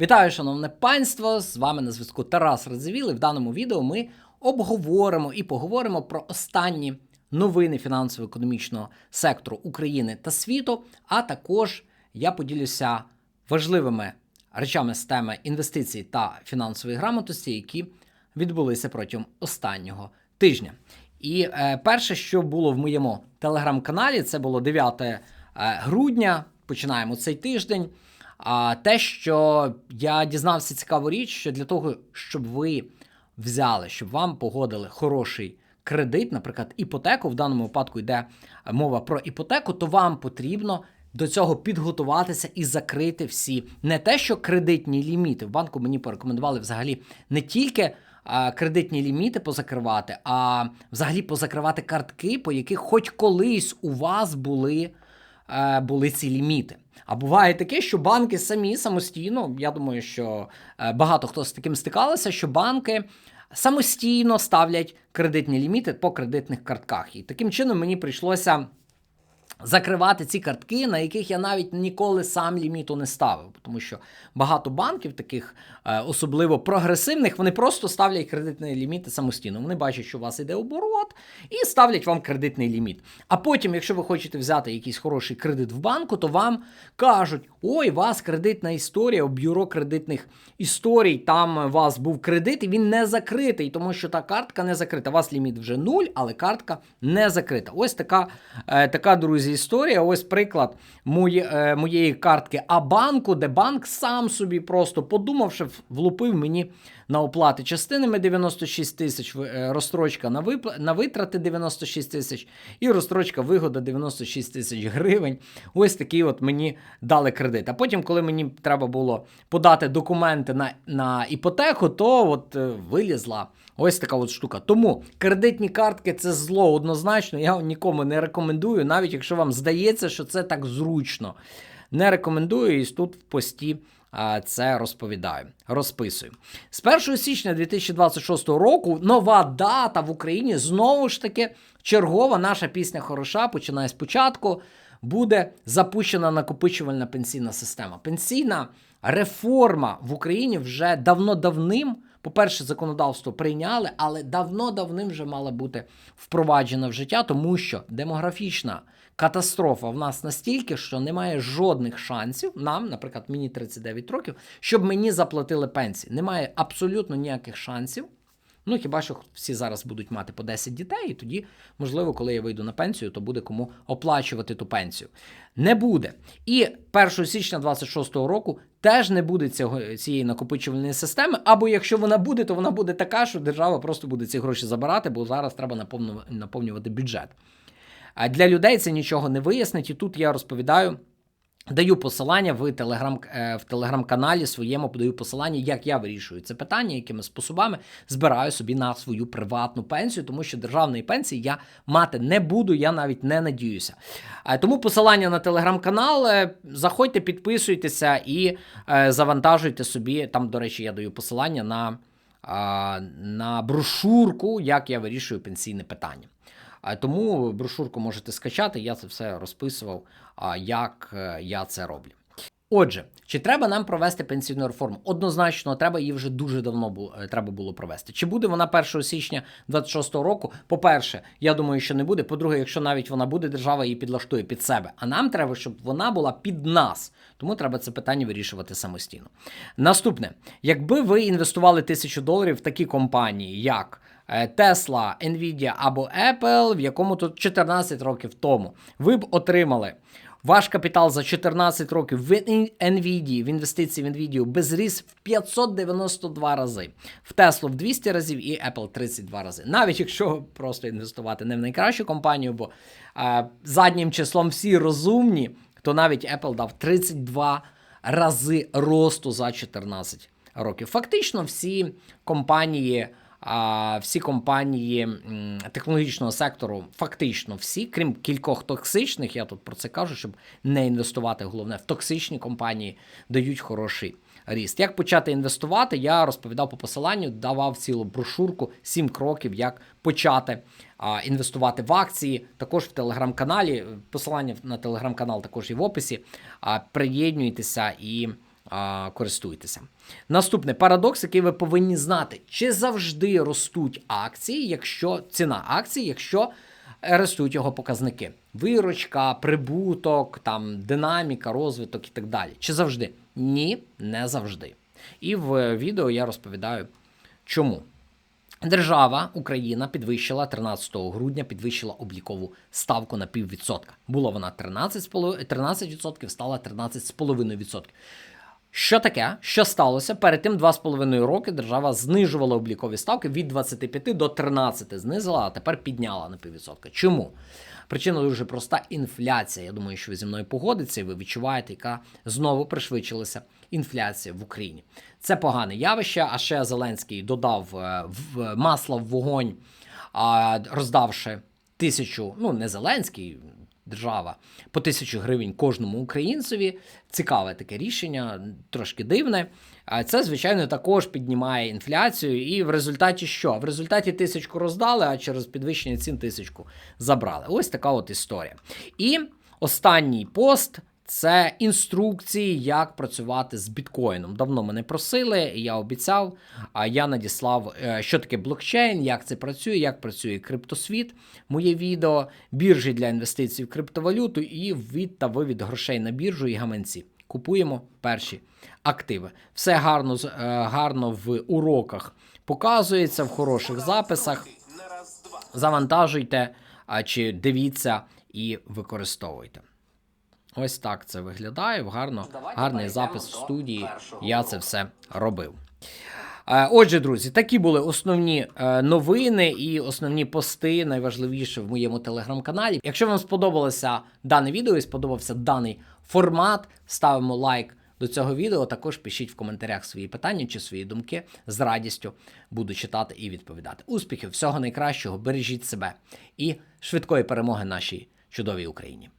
Вітаю, шановне панство! З вами на зв'язку Тарас Радзивіл. І в даному відео ми обговоримо і поговоримо про останні новини фінансово-економічного сектору України та світу. А також я поділюся важливими речами з теми інвестицій та фінансової грамотності, які відбулися протягом останнього тижня. І е, перше, що було в моєму телеграм-каналі, це було 9 е, грудня. Починаємо цей тиждень. А те, що я дізнався цікаву річ, що для того, щоб ви взяли, щоб вам погодили хороший кредит, наприклад, іпотеку, в даному випадку йде мова про іпотеку, то вам потрібно до цього підготуватися і закрити всі не те, що кредитні ліміти. В банку мені порекомендували взагалі не тільки а, кредитні ліміти позакривати, а взагалі позакривати картки, по яких хоч колись у вас були були ці ліміти. А буває таке, що банки самі самостійно, я думаю, що е, багато хто з таким стикалися, що банки самостійно ставлять кредитні ліміти по кредитних картках. І таким чином мені прийшлося. Закривати ці картки, на яких я навіть ніколи сам ліміту не ставив, тому що багато банків, таких е, особливо прогресивних, вони просто ставлять кредитні ліміти самостійно. Вони бачать, що у вас іде оборот, і ставлять вам кредитний ліміт. А потім, якщо ви хочете взяти якийсь хороший кредит в банку, то вам кажуть: ой, у вас кредитна історія, у бюро кредитних історій, там у вас був кредит, і він не закритий, тому що та картка не закрита. У вас ліміт вже нуль, але картка не закрита. Ось така, е, така друзі, історія. Ось приклад моє, е, моєї картки А-банку, де банк сам собі просто подумавши, влупив мені на оплати частинами 96 тисяч, е, розстрочка на, випла... на витрати 96 тисяч і розстрочка вигода 96 тисяч гривень. Ось такий от мені дали кредит. А потім, коли мені треба було подати документи на, на іпотеку, то от е, вилізла. Ось така от штука. Тому кредитні картки це зло однозначно. Я нікому не рекомендую, навіть якщо вам здається, що це так зручно. Не рекомендую і тут в пості це розповідаю, розписую. З 1 січня 2026 року нова дата в Україні знову ж таки чергова наша пісня хороша, починає спочатку. Буде запущена накопичувальна пенсійна система. Пенсійна реформа в Україні вже давно-давним. По-перше, законодавство прийняли, але давно-давним вже мала бути впроваджена в життя, тому що демографічна катастрофа в нас настільки, що немає жодних шансів нам, наприклад, мені 39 років, щоб мені заплатили пенсії. Немає абсолютно ніяких шансів. Ну, хіба що всі зараз будуть мати по 10 дітей, і тоді, можливо, коли я вийду на пенсію, то буде кому оплачувати ту пенсію. Не буде. І 1 січня 26-го року теж не буде цього, цієї накопичувальної системи. Або якщо вона буде, то вона буде така, що держава просто буде ці гроші забирати, бо зараз треба наповнювати бюджет. А для людей це нічого не вияснить. І тут я розповідаю. Даю посилання в телеграм в телеграм-каналі своєму подаю посилання, як я вирішую це питання, якими способами збираю собі на свою приватну пенсію, тому що державної пенсії я мати не буду, я навіть не надіюся. Тому посилання на телеграм-канал. е, Заходьте, підписуйтеся і е, завантажуйте собі. Там, до речі, я даю посилання на, на брошурку, як я вирішую пенсійне питання. А Тому брошурку можете скачати, я це все розписував, як е, я це роблю. Отже, чи треба нам провести пенсійну реформу? Однозначно, треба її вже дуже давно було, е, треба було провести. Чи буде вона 1 січня 26-го року? По-перше, я думаю, що не буде. По-друге, якщо навіть вона буде, держава її підлаштує під себе. А нам треба, щоб вона була під нас. Тому треба це питання вирішувати самостійно. Наступне, якби ви інвестували тисячу доларів в такі компанії, як Tesla, Nvidia або Apple, в якому тут 14 років тому, ви б отримали. Ваш капітал за 14 років в NVIDIA, в інвестиції в NVIDIA безріс в 592 рази, в Tesla в 200 разів і Apple 32 рази. Навіть якщо просто інвестувати не в найкращу компанію, бо е, заднім числом всі розумні, то навіть Apple дав 32 рази росту за 14 років. Фактично, всі компанії. А всі компанії технологічного сектору, фактично всі, крім кількох токсичних, я тут про це кажу, щоб не інвестувати. Головне в токсичні компанії дають хороший ріст. Як почати інвестувати? Я розповідав по посиланню, давав цілу брошурку, сім кроків, як почати інвестувати в акції. Також в телеграм-каналі. Посилання на телеграм-канал також і в описі. А, Приєднуйтеся і а, користуйтеся. Наступний парадокс, який ви повинні знати: чи завжди ростуть акції, якщо ціна акцій, якщо е, ростуть його показники. Виручка, прибуток, там, динаміка, розвиток і так далі. Чи завжди? Ні, не завжди. І в відео я розповідаю, чому. Держава Україна підвищила 13 грудня, підвищила облікову ставку на піввідсотка. Була вона 13,5%, 13%, стала 13,5%. Що таке? Що сталося? Перед тим 2,5 роки держава знижувала облікові ставки від 25 до 13 знизила, а тепер підняла на піввідсотка. Чому? Причина дуже проста інфляція. Я думаю, що ви зі мною погодитеся, і ви відчуваєте, яка знову пришвидшилася інфляція в Україні. Це погане явище. А ще Зеленський додав е, в масло вогонь, роздавши тисячу, ну не Зеленський, держава, по тисячу гривень кожному українцеві. Цікаве таке рішення, трошки дивне. А це, звичайно, також піднімає інфляцію. І в результаті що? В результаті тисячку роздали, а через підвищення цін тисячку забрали. Ось така от історія. І останній пост. Це інструкції, як працювати з біткоїном. Давно мене просили, я обіцяв. А я надіслав, е, що таке блокчейн, як це працює, як працює криптосвіт. Моє відео, біржі для інвестицій в криптовалюту і від та вивід грошей на біржу і гаманці. Купуємо перші активи. Все гарно, е, гарно в уроках показується, в хороших записах. Завантажуйте чи дивіться і використовуйте. Ось так це виглядає. в Гарно, гарний запис в студії. Я це все робив. Е, Отже, друзі, такі були основні е, новини і основні пости, найважливіше в моєму телеграм-каналі. Якщо вам сподобалося дане відео і сподобався даний формат, ставимо лайк до цього відео. Також пишіть в коментарях свої питання чи свої думки. З радістю буду читати і відповідати. Успіхів, всього найкращого, бережіть себе і швидкої перемоги нашій чудовій Україні.